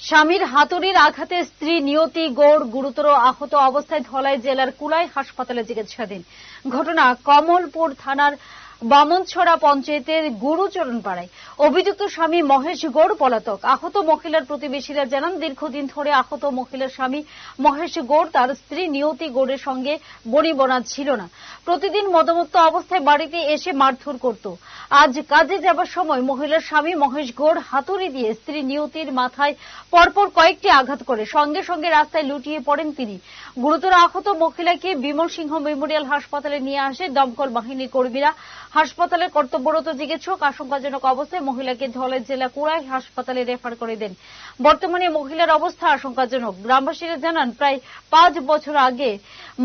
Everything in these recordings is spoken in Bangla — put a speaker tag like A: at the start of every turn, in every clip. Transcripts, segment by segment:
A: স্বামীর হাতুড়ির আঘাতে স্ত্রী নিয়তি, গৌড়, গুরুতর আহত অবস্থায় ধলাই জেলার কুলাই হাসপাতালে চিকিৎসাধীন। ঘটনা কমলপুর থানার বামনছড়া পঞ্চায়েতের গুরুচরণ পাড়ায় অভিযুক্ত স্বামী মহেশ গৌড় পলাতক। আহত মহিলার প্রতিবেশীরা জানান, দীর্ঘদিন ধরে আহত মহিলার স্বামী মহেশ গৌড় তার স্ত্রী নিয়তি গৌড়ের সঙ্গে বনিবনা ছিল না। প্রতিদিন মদমত্ত অবস্থায় বাড়িতে এসে মারধর করত। আজ কাজে যাবার সময় মহিলার স্বামী মহেশ গৌড় হাতুড়ি দিয়ে স্ত্রী নিয়তির মাথায় পরপর কয়েকটি আঘাত করে। সঙ্গে সঙ্গে রাস্তায় লুটিয়ে পড়েন তিনি। গুরুতর আহত মহিলাকে বিমল সিংহ মেমোরিয়াল হাসপাতালে নিয়ে আসে দমকল বাহিনীর কর্মীরা। হাসপাতালের কর্তব্যরত চিকিৎসক আশঙ্কাজনক অবস্থায় মহিলাকে ধলাই জেলা কুড়াই হাসপাতালে রেফার করে দেন। বর্তমানে মহিলার অবস্থা আশঙ্কাজনক। গ্রামবাসীরা জানান, প্রায় পাঁচ বছর আগে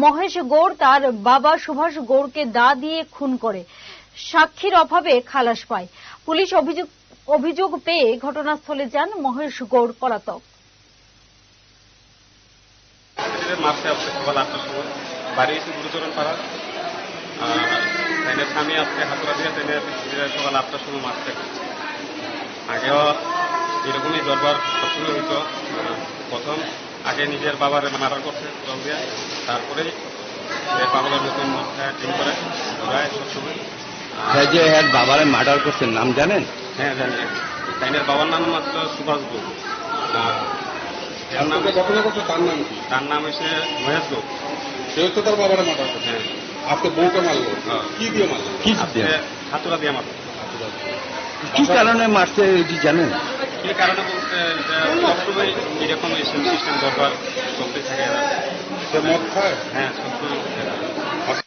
A: মহেশ গৌড় তার বাবা সুভাষ গৌড়কে দা দিয়ে খুন করে। সাক্ষীর অভাবে খালাস পায়। পুলিশ অভিযোগ অভিযোগ পেয়ে ঘটনাস্থলে যান মহেশ গৌড় পলাতক।
B: সকাল আটটার সময় বাড়ি এসে গুরুচরণ পাড়া ট্রেনের স্বামী আজকে হাতুরা দিয়ে ট্রেনের সকাল আটটার সময় মারছে আগেও এরকমই দরবার সবসময় হইতো প্রথম আগে নিজের বাবার মারার করছে জল দিয়ে তারপরে যে পাগলের নতুন টিম করে ঘোরায় সবসময় আর-
C: যে এর বাবারে মার্ডার করছেন নাম জানেন
B: হ্যাঁ জানি। ট্রেনের বাবার নাম মাত্র সুভাষ গুরু এর নাম
D: ঘটনা করছে তার নাম কি?
B: তার নাম হচ্ছে মহেশ গোপ
D: কেউ তো তার বাবারে করছে
B: হ্যাঁ।
D: আপনি বউকে মারলো
B: হ্যাঁ।
D: কি দিয়ে মারলো
C: কি
B: হাতুরা দিয়ে মারলো
C: কি কারণে মারছে এটি জানেন?
B: কি কারণে বলতে সবসময় এরকম সিস্টেম দরকার চলতে থাকে।
D: সে মদ খায়?
B: হ্যাঁ সবসময়